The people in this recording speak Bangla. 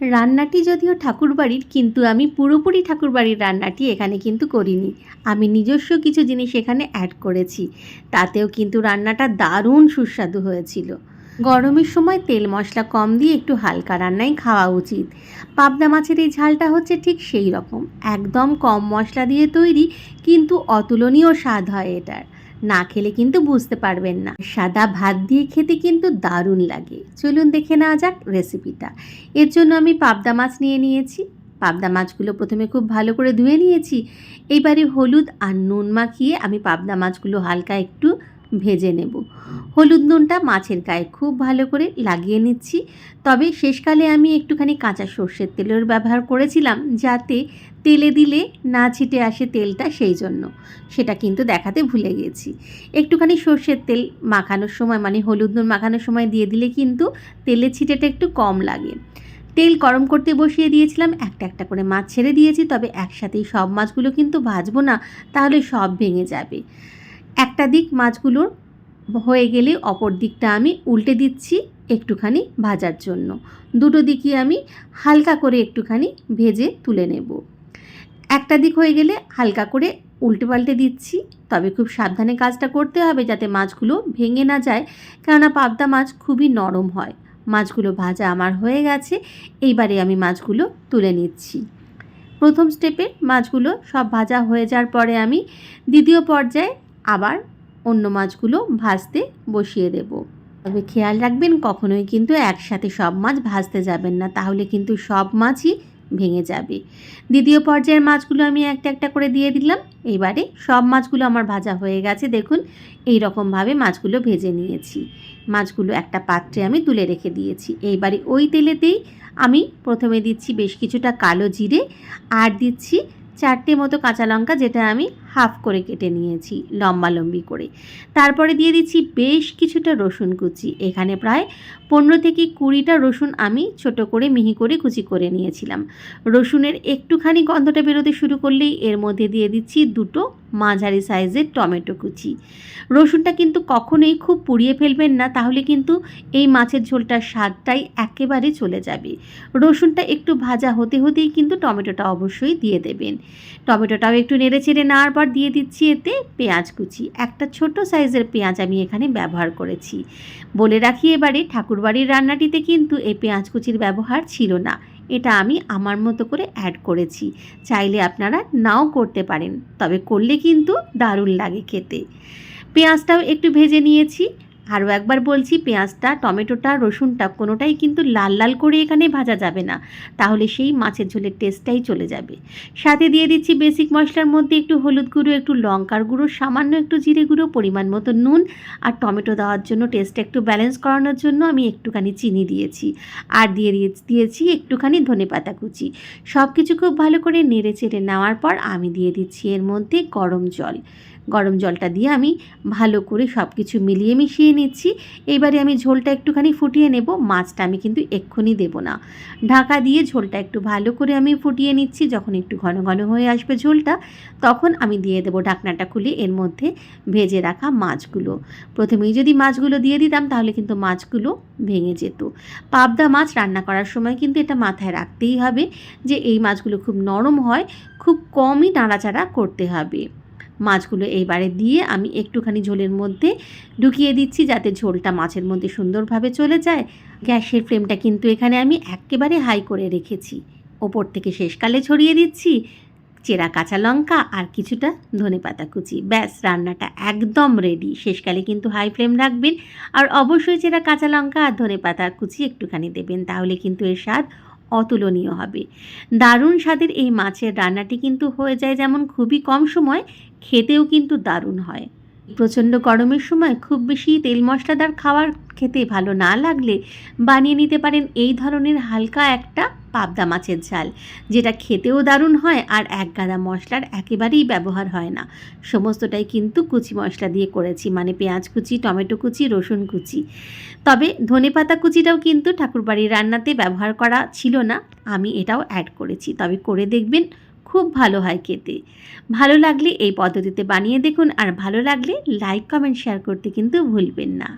রান্নাটি যদিও ঠাকুরবাড়ির, কিন্তু আমি পুরোপুরি ঠাকুরবাড়ির রান্নাটি এখানে কিন্তু করিনি। আমি নিজস্ব কিছু জিনিস এখানে অ্যাড করেছি। তাতেও কিন্তু রান্নাটা দারুণ সুস্বাদু হয়েছিল। গরমের সময় তেল মশলা কম দিয়ে একটু হালকা রান্নাই খাওয়া উচিত। পাবদা মাছের এই ঝালটা হচ্ছে ঠিক সেই রকম। একদম কম মশলা দিয়ে তৈরি, কিন্তু অতুলনীয় স্বাদ হয় এটার। না খেলে কিন্তু বুঝতে পারবেন না। সাদা ভাত দিয়ে খেতে কিন্তু দারুণ লাগে। চলুন দেখে নেওয়া যাক রেসিপিটা এর জন্য আমি পাবদা মাছ নিয়ে নিয়েছি। পাবদা মাছগুলো প্রথমে খুব ভালো করে ধুয়ে নিয়েছি। এইবারে হলুদ আর নুন মাখিয়ে আমি পাবদা মাছগুলো হালকা একটু ভেজে নেব। হলুদ নুনটা মাছের গায়ে খুব ভালো করে লাগিয়ে নিচ্ছি। তবে শেষকালে আমি একটুখানি কাঁচা সর্ষের তেলের ব্যবহার করেছিলাম যাতে তেলে দিলে না ছিটে আসে তেলটা সেই জন্য। সেটা কিন্তু দেখাতে ভুলে গেছি। একটুখানি সর্ষের তেল মাখানোর সময় মানে হলুদ নুন মাখানোর সময় দিয়ে দিলে কিন্তু তেলের ছিটেটা একটু কম লাগে। তেল গরম করতে বসিয়ে দিয়েছিলাম, একটা একটা করে মাছ ছেড়ে দিয়েছি, তবে একসাথেই সব মাছগুলো কিন্তু ভাজবো না, তাহলে সব ভেঙে যাবে। একটা দিক মাছগুলোর হয়ে গেলে অপর দিকটা আমি উল্টে দিচ্ছি একটুখানি ভাজার জন্য। দুটো দিকই আমি হালকা করে একটুখানি ভেজে তুলে নেব। একটা দিক হয়ে গেলে হালকা করে উল্টে পাল্টে দিচ্ছি। তবে খুব সাবধানে কাজটা করতে হবে যাতে মাছগুলো ভেঙে না যায়। কেননা পাবদা মাছ খুবই নরম হয়। মাছগুলো ভাজা আমার হয়ে গেছে। এইবারে আমি মাছগুলো তুলে নিচ্ছি। প্রথম স্টেপে মাছগুলো সব ভাজা হয়ে যাওয়ার পরে আমি দ্বিতীয় পর্যায়ে আবার অন্য মাছগুলো ভাজতে বসিয়ে দেব। তবে খেয়াল রাখবেন, কখনোই কিন্তু একসাথে সব মাছ ভাজতে যাবেন না, তাহলে কিন্তু সব মাছই ভেঙে যাবে। দ্বিতীয় পর্যায়ের মাছগুলো আমি একটা একটা করে দিয়ে দিলাম। এবারে সব মাছগুলো আমার ভাজা হয়ে গেছে, দেখুন এই রকমভাবে মাছগুলো ভেজে নিয়েছি। মাছগুলো একটা পাত্রে আমি তুলে রেখে দিয়েছি। এইবারে ওই তেলেতেই আমি প্রথমে দিচ্ছি বেশ কিছুটা কালো জিরে, আর দিচ্ছি চারটে মতো কাঁচা লঙ্কা, যেটা আমি হাফ করে কেটে নিয়েছি, লম্বা লম্বি করে। তারপরে দিয়ে দিচ্ছি বেশ কিছুটা রসুন কুচি। এখানে প্রায় পনেরো থেকে কুড়িটা রসুন আমি ছোট করে মিহি করে কুচি করে নিয়েছিলাম। রসুনের একটুখানি গন্ধটা বেরোতে শুরু করলেই এর মধ্যে দিয়ে দিচ্ছি দুটো মাঝারি সাইজের টমেটো কুচি। রসুনটা কিন্তু কখনোই খুব পুড়িয়ে ফেলবেন না, তাহলে কিন্তু এই মাছের ঝোলটার স্বাদটাই একেবারে চলে যাবে। রসুনটা একটু ভাজা হতে হতেই কিন্তু টমেটোটা অবশ্যই দিয়ে দেবেন। টমেটোটাও একটু নেড়ে চেড়ে নেওয়ার পর দিয়ে দিচ্ছি এতে পেঁয়াজ কুচি। একটা ছোট সাইজের পেঁয়াজ আমি এখানে ব্যবহার করেছি। বলে রাখি এবারে, ঠাকুরবাড়ির রান্নাটিতে কিন্তু এই পেঁয়াজ কুচির ব্যবহার ছিল না। এটা আমি আমার মতো করে অ্যাড করেছি। চাইলে আপনারা নাও করতে পারেন, তবে করলে কিন্তু দারুণ লাগে খেতে। পেঁয়াজটাও একটু ভেজে নিয়েছি। আরও একবার বলছি, পেঁয়াজটা, টমেটোটা, রসুনটা কোনোটাই কিন্তু লাল লাল করে এখানে ভাজা যাবে না। তাহলে সেই মাছের ঝোলের টেস্টটাই চলে যাবে। সাথে দিয়ে দিচ্ছি বেসিক মশলার মধ্যে একটু হলুদ গুঁড়ো, একটু লঙ্কার গুঁড়ো, সামান্য একটু জিরে গুঁড়ো, পরিমাণ মতো নুন আর টমেটো দেওয়ার জন্য টেস্টটা একটু ব্যালেন্স করানোর জন্য আমি একটুখানি চিনি দিয়েছি। আর দিয়ে দিয়েছি একটুখানি ধনে পাতা কুচি। সব কিছু খুব ভালো করে নেড়ে চেড়ে নেওয়ার পর আমি দিয়ে দিচ্ছি এর মধ্যে গরম জল। গরম জলটা দিয়ে আমি ভালো করে সব কিছু মিলিয়ে মিশিয়ে নিচ্ছি। এবারে আমি ঝোলটা একটুখানি ফুটিয়ে নেব, মাছটা আমি কিন্তু এক্ষুনি দেব না। ঢাকা দিয়ে ঝোলটা একটু ভালো করে আমি ফুটিয়ে নিচ্ছি, যখন একটু ঘন ঘন হয়ে আসবে ঝোলটা, তখন আমি দিয়ে দেবো ঢাকনাটা খুলে এর মধ্যে ভেজে রাখা মাছগুলো। প্রথমেই যদি মাছগুলো দিয়ে দিতাম, তাহলে কিন্তু মাছগুলো ভেঙে যেত। পাবদা মাছ রান্না করার সময় কিন্তু এটা মাথায় রাখতেই হবে যে, এই মাছগুলো খুব নরম হয়, খুব কমই নাড়াচাড়া করতে হবে। মাছগুলো এইবারে দিয়ে আমি একটুখানি ঝোলের মধ্যে ঢুকিয়ে দিচ্ছি যাতে ঝোলটা মাছের মধ্যে সুন্দরভাবে চলে যায়। গ্যাসের ফ্লেমটা কিন্তু এখানে আমি একেবারে হাই করে রেখেছি। ওপর থেকে শেষকালে ছড়িয়ে দিচ্ছি চেরা কাঁচা লঙ্কা আর কিছুটা ধনে পাতা কুচি। ব্যাস, রান্নাটা একদম রেডি শেষকালে কিন্তু হাই ফ্লেম রাখবেন। আর অবশ্যই চেরা কাঁচা লঙ্কা আর ধনে পাতা কুচি একটুখানি দেবেন। তাহলে কিন্তু এর স্বাদ অতুলনীয় হবে। দারুণ স্বাদের এই মাছের রান্নাটি কিন্তু হয়ে যায় যেমন খুবই কম সময়, খেতেও কিন্তু দারুণ হয়। প্রচণ্ড গরমের সময় খুব বেশি তেল মশলাদার খাবার খেতে ভালো না লাগলে বানিয়ে নিতে পারেন এই ধরনের হালকা একটা পাবদা মাছের ঝাল, যেটা খেতেও দারুণ হয় আর এক গাদা মশলার একেবারেই ব্যবহার হয় না। সমস্তটাই কিন্তু কুচি মশলা দিয়ে করেছি মানে পেঁয়াজ কুচি, টমেটো কুচি, রসুন কুচি। তবে ধনেপাতা কুচিটাও কিন্তু ঠাকুরবাড়ির রান্নাতে ব্যবহার করা ছিল না, আমি এটাও অ্যাড করেছি। তবে করে দেখবেন খুব ভালো হয় খেতে। ভালো লাগলে এই পদ্ধতিতে বানিয়ে দেখুন আর ভালো লাগলে লাইক কমেন্ট শেয়ার করতে কিন্তু ভুলবেন না।